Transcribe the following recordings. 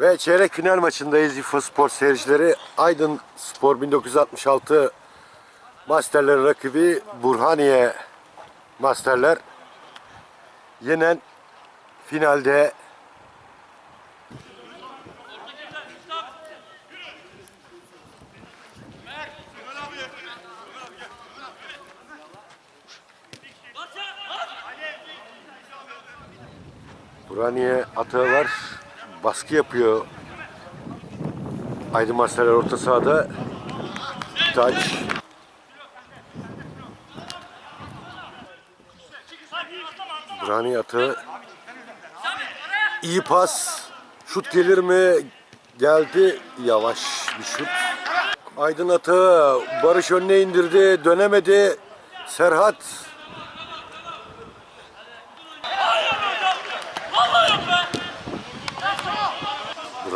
Ve çeyrek final maçındayız İFA Spor seyircileri. Aydın Spor 1966 Masterler rakibi Burhaniye Masterler yenen finalde Burhaniye atağı var. Baskı yapıyor. Aydın Masterler orta sahada. Taç. Burhaniye atağı. İyi pas. Şut gelir mi? Geldi. Yavaş bir şut. Aydın atağı. Barış önüne indirdi. Dönemedi. Serhat.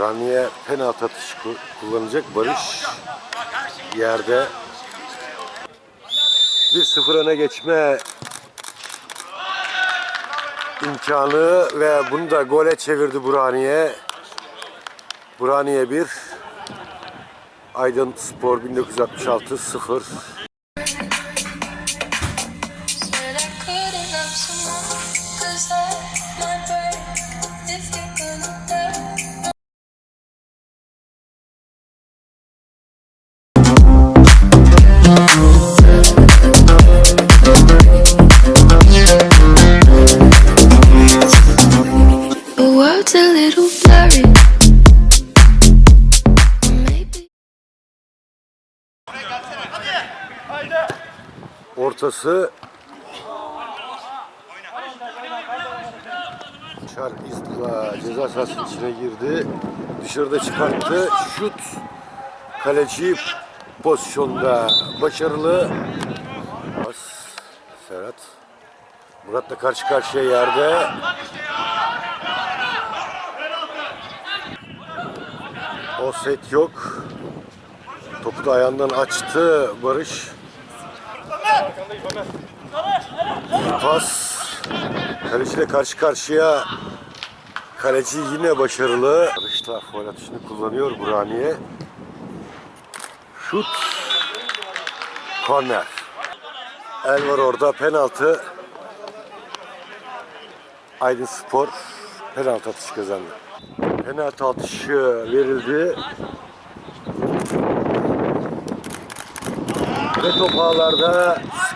Burhaniye penaltı atışı ku- kullanacak. Barış yerde 1-0 öne geçme imkanı ve bunu da gole çevirdi Burhaniye. Burhaniye 1 Aydın Spor 1966 0 Ortası Çar İzla ceza sahasının içine girdi. Dışarıda çıkarttı. Şut. Kaleci pozisyonda başarılı. Serhat. Murat'la karşı karşıya yerde. Offset yok. Topu da ayağından açtı Barış. İyi pas. Kaleciyle karşı karşıya. Kaleci yine başarılı. Barış'ta foul atışını kullanıyor Burhaniye. Şut. Korner. El var orada penaltı. Aydın Spor penaltı atışı kazandı. Penaltı atışı verildi. Ve top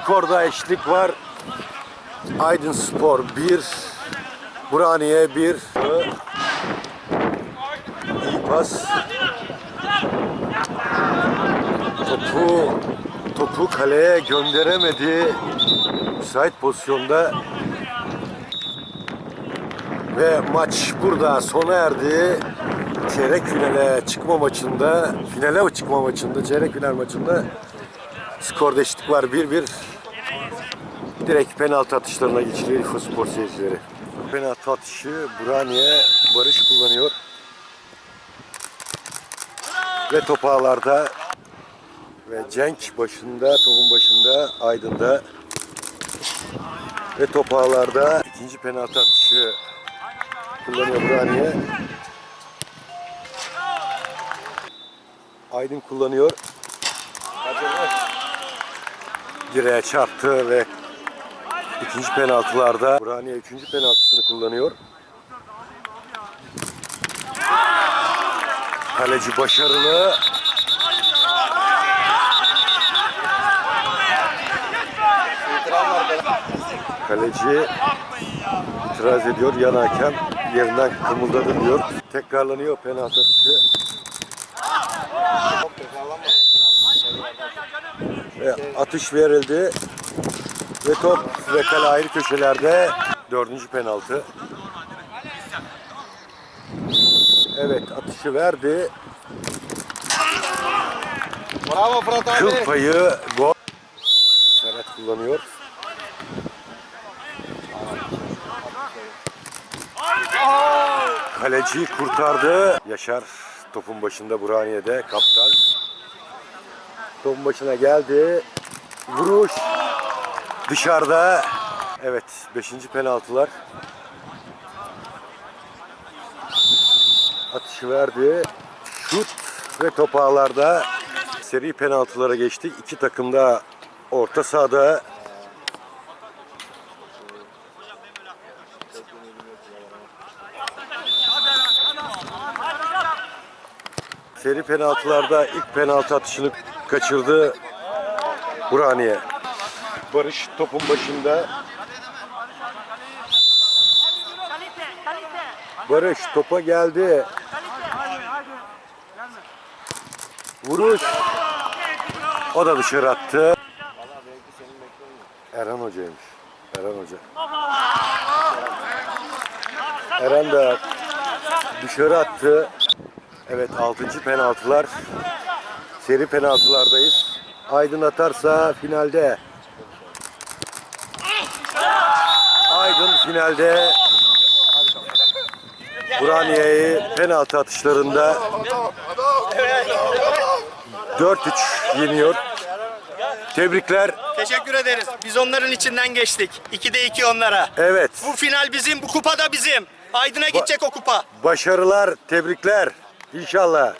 skorda eşlik var. Aydın Spor 1, Burhaniye 1. İyi pas. Topu topu kaleye gönderemedi. Müsait pozisyonda. Ve maç burada sona erdi. Çeyrek finale çıkma maçında, finale çıkma maçında, çeyrek final maçında Skorda eşitlik var 1-1. Direkt penaltı atışlarına geçiliyor İFA Spor seyircileri. Penaltı atışı Burhaniye Barış kullanıyor. Ve top ağlarda. Ve Cenk başında, topun başında, Aydın'da. Ve top ağlarda ikinci penaltı atışı kullanıyor Burhaniye. Aydın kullanıyor. direğe çarptı ve ikinci penaltılarda Burhaniye üçüncü penaltısını kullanıyor. Kaleci başarılı. Kaleci itiraz ediyor. Yan hakem yerinden kımıldadı diyor. Tekrarlanıyor penaltı atışı. Ve atış verildi. Ve top ve kale ayrı köşelerde. Dördüncü penaltı. Evet atışı verdi. Bravo Fırat abi. Kıl payı gol. Serhat kullanıyor. Kaleci kurtardı. Yaşar topun başında Burhaniye'de kaptan. Topun başına geldi. Vuruş. Dışarıda. Evet 5. penaltılar. atışı verdi. Şut ve top ağlarda seri penaltılara geçtik. İki takım da orta sahada Seri penaltılarda ilk penaltı atışını kaçırdı Burhaniye. Barış topun başında. Barış topa geldi. Vuruş. O da dışarı attı. Erhan Hoca'ymış. Erhan Hoca. Erhan da dışarı attı. Evet 6. penaltılar. Seri penaltılardayız. Aydın atarsa finalde. Aydın finalde Burhaniye'yi penaltı atışlarında 4-3 yeniyor. Tebrikler. Teşekkür ederiz. Biz onların içinden geçtik. 2'de 2 onlara. Evet. Bu final bizim, bu kupa da bizim. Aydın'a gidecek o kupa. Başarılar, tebrikler. İnşallah.